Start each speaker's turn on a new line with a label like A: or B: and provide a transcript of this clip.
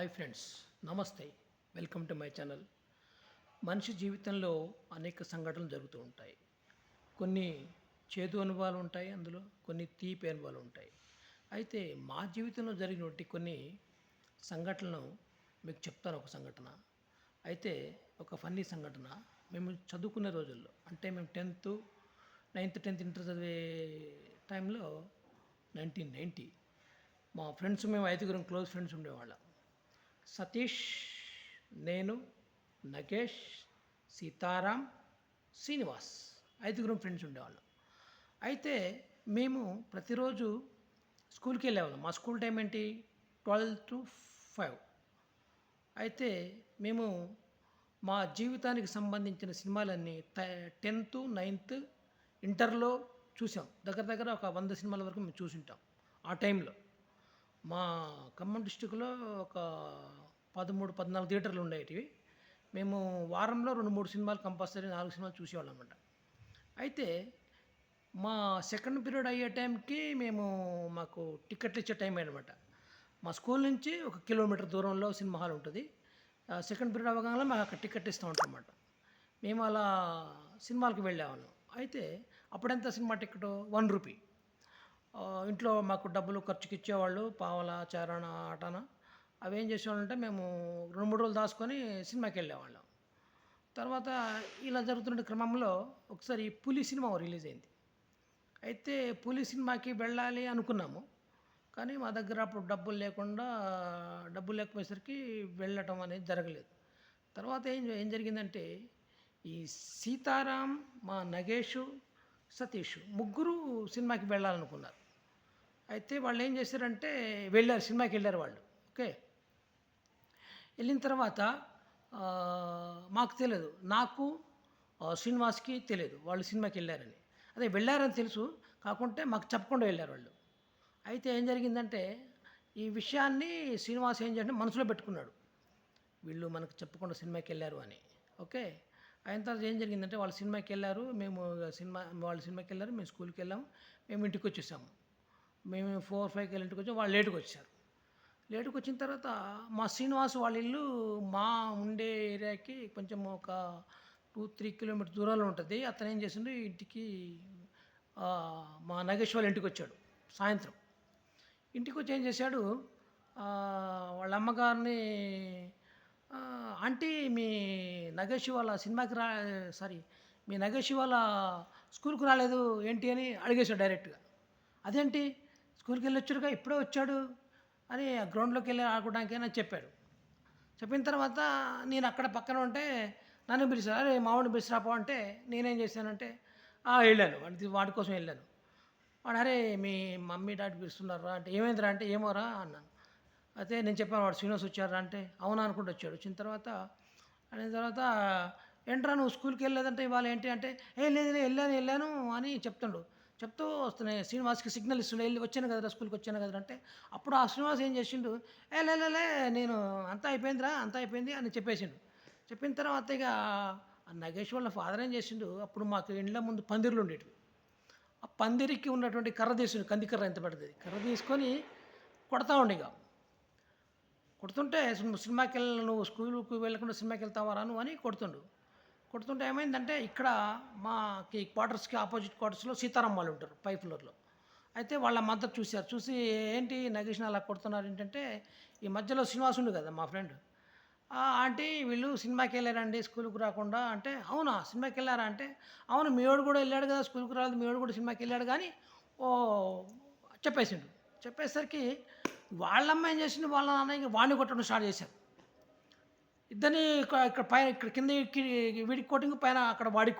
A: Hi friends namaste. Welcome to my channel. మనిషి జీవితంలో అనేక సంఘటనలు జరుగుతూ ఉంటాయి. కొన్ని చేదు అనుభవాలు ఉంటాయి అందులో కొన్ని తీపి అనుభవాలు ఉంటాయి. అయితే మా జీవితంలో జరిగినటువంటి కొన్ని సంఘటనలు మీకు చెప్తాను ఒక సంఘటన. అయితే ఒక ఫన్నీ సంఘటన. మేము చదువుకునే రోజుల్లో అంటే మేము టెన్త్ నైన్త్ టెన్త్ ఇంటర్ చదివే టైంలో నైన్టీన్ నైంటీ మా ఫ్రెండ్స్ మేము ఐదుగురం క్లోజ్ ఫ్రెండ్స్ ఉండేవాళ్ళం. సతీష్ నేను నగేష్ సీతారాం శ్రీనివాస్ ఐదుగురం ఫ్రెండ్స్ ఉండేవాళ్ళం. అయితే మేము ప్రతిరోజు స్కూల్కి వెళ్ళేవాళ్ళం. మా స్కూల్ టైం ఏంటి? Twelve to five. అయితే మేము మా జీవితానికి సంబంధించిన సినిమాలన్నీ టెన్త్ నైన్త్ ఇంటర్లో చూసాం. దగ్గర దగ్గర ఒక వంద సినిమాల వరకు మేము చూసుంటాం ఆ టైంలో. మా ఖమ్మం డిస్టిక్లో ఒక పదమూడు పద్నాలుగు థియేటర్లు ఉండేటివి మేము వారంలో రెండు మూడు సినిమాలు కంపల్సరీ నాలుగు సినిమాలు చూసేవాళ్ళం అనమాట అయితే మా సెకండ్ పీరియడ్ అయ్యే టైంకి మేము మాకు టికెట్లు ఇచ్చే టైం అనమాట మా స్కూల్ నుంచి ఒక కిలోమీటర్ దూరంలో సినిమా హాల్ ఉంటుంది. సెకండ్ పీరియడ్ అవ్వగానే మాకు అక్కడ టికెట్ ఇస్తూ ఉంటాం అన్నమాట. మేము అలా సినిమాలకు వెళ్ళేవాళ్ళం. అయితే అప్పుడెంత సినిమా టికెట్? One rupee. ఇంట్లో మాకు డబ్బులు ఖర్చుకి ఇచ్చేవాళ్ళు పావల చారణ ఆటన. అవి ఏం చేసేవాళ్ళంటే మేము రెండు మూడు రోజులు దాచుకొని సినిమాకి వెళ్ళేవాళ్ళం. తర్వాత ఇలా జరుగుతున్న క్రమంలో ఒకసారి పులి సినిమా రిలీజ్ అయింది. అయితే పులి సినిమాకి వెళ్ళాలి అనుకున్నాము. కానీ మా దగ్గర అప్పుడు డబ్బులు లేకుండా డబ్బులు లేకపోయేసరికి వెళ్ళటం అనేది జరగలేదు. తర్వాత ఏం ఏం జరిగిందంటే ఈ సీతారాం మా నగేషు సతీష్ ముగ్గురు సినిమాకి వెళ్ళాలనుకున్నారు. అయితే వాళ్ళు ఏం చేశారంటే వెళ్ళారు సినిమాకి వెళ్ళారు వాళ్ళు. ఓకే. వెళ్ళిన తర్వాత మాకు తెలియదు. నాకు శ్రీనివాస్కి తెలియదు వాళ్ళు సినిమాకి వెళ్ళారని. అదే వెళ్ళారని తెలుసు కాకుంటే మాకు చెప్పకుండా వెళ్ళారు వాళ్ళు. అయితే ఏం జరిగిందంటే ఈ విషయాన్ని శ్రీనివాస్ ఏం చేయాలంటే మనసులో పెట్టుకున్నాడు. వీళ్ళు మనకు చెప్పకుండా సినిమాకి వెళ్ళారు అని. ఓకే. అయిన తర్వాత ఏం జరిగిందంటే వాళ్ళ సినిమాకి వెళ్ళారు. మేము సినిమా వాళ్ళ సినిమాకి వెళ్ళారు. మేము స్కూల్కి వెళ్ళాము. మేము ఇంటికి వచ్చేసాము. మేము ఫోర్ ఫైవ్కి వెళ్ళి ఇంటికి వచ్చాము వాళ్ళు లేటుకు వచ్చారు. లేటుకు వచ్చిన తర్వాత మా శ్రీనివాస్ వాళ్ళ ఇల్లు మా ఉండే ఏరియాకి కొంచెం ఒక టూ త్రీ కిలోమీటర్ దూరంలో ఉంటుంది. అతను ఏం చేసిండు ఇంటికి మా నగేష్ వాళ్ళ ఇంటికి వచ్చాడు సాయంత్రం. ఇంటికి వచ్చి ఏం చేశాడు వాళ్ళ అమ్మగారిని ఆంటీ మీ నగేష్ వాళ్ళ సినిమాకి రా సారీ మీ నగేష్ వాళ్ళ స్కూల్కి రాలేదు ఏంటి అని అడిగేశాడు డైరెక్ట్గా. అదేంటి? స్కూల్కి వెళ్ళి వచ్చాడుగా ఇప్పుడే వచ్చాడు అని ఆ గ్రౌండ్లోకి వెళ్ళి ఆడుకోవడానికి అని చెప్పాడు. చెప్పిన తర్వాత నేను అక్కడ పక్కన ఉంటే నన్ను పిలిచారు. అరే మావాడిని పిలిచిరాపో అంటే నేనేం చేశానంటే వెళ్ళాను. వాడి వాడి కోసం వెళ్ళాను. వాడు అరే మీ మమ్మీ డాడీ పిలుస్తున్నారా అంటే ఏమైందిరా అంటే ఏమోరా అన్నాను. అయితే నేను చెప్పాను వాడు శ్రీనివాస్ వచ్చారా అంటే అవునా అనుకుంటూ వచ్చాడు. వచ్చిన తర్వాత అయిన తర్వాత ఏంట్రా నువ్వు స్కూల్కి వెళ్ళలేదంటే ఇవాళ ఏంటి? అంటే ఏ లేదు వెళ్ళాను వెళ్ళాను అని చెప్తుండు. చెప్తూ వస్తున్నాయి శ్రీనివాస్కి సిగ్నల్ ఇస్తుండే వెళ్ళి వచ్చాను కదరా స్కూల్కి వచ్చాను కదరా అంటే అప్పుడు ఆ శ్రీనివాస్ ఏం చేసిండు ఏ లేలే నేను అంతా అయిపోయిందిరా అంతా అయిపోయింది అని చెప్పేసిండు. చెప్పిన తర్వాత ఇక ఆ నగేష్ వాళ్ళ ఫాదర్ ఏం చేసిండు అప్పుడు మాకు ఇండ్ల ముందు పందిర్లు ఉండేటివి. ఆ పందిరికి ఉన్నటువంటి కర్ర తీసుకుని కంది కర్ర ఎంత పడుతుంది కర్ర తీసుకొని కొడతా ఉండే ఇక కొడుతుంటే సినిమాకి వెళ్ళ నువ్వు స్కూల్కి వెళ్ళకుండా సినిమాకి వెళ్తావా రాను నువ్వు అని కొడుతుండు. కొడుతుంటే ఏమైందంటే ఇక్కడ మాకి క్వార్టర్స్కి ఆపోజిట్ క్వార్టర్స్లో సీతారాం వాళ్ళు ఉంటారు పై ఫ్లోర్లో. అయితే వాళ్ళ మద్దతు చూశారు చూసి ఏంటి నగేష్ని అలా కొడుతున్నారు ఏంటంటే ఈ మధ్యలో శ్రీనివాస్ ఉండు కదా మా ఫ్రెండ్. ఆంటీ వీళ్ళు సినిమాకి వెళ్ళారండి స్కూల్కి రాకుండా అంటే అవునా సినిమాకి వెళ్ళారా అంటే అవును మీవాడు కూడా వెళ్ళాడు కదా స్కూల్కి రాలేదు మీవాడు కూడా సినిమాకి వెళ్ళాడు కానీ ఓ చెప్పేసిండు. చెప్పేసరికి వాళ్ళమ్మ ఏం చేసింది? వాళ్ళ నాన్న ఇంకా వాణి కొట్టడం స్టార్ట్ చేశారు. ఇద్దరిని ఇక్కడ పైన ఇక్కడ కింద వీడికి కోటింగ్ పైన అక్కడ వాడి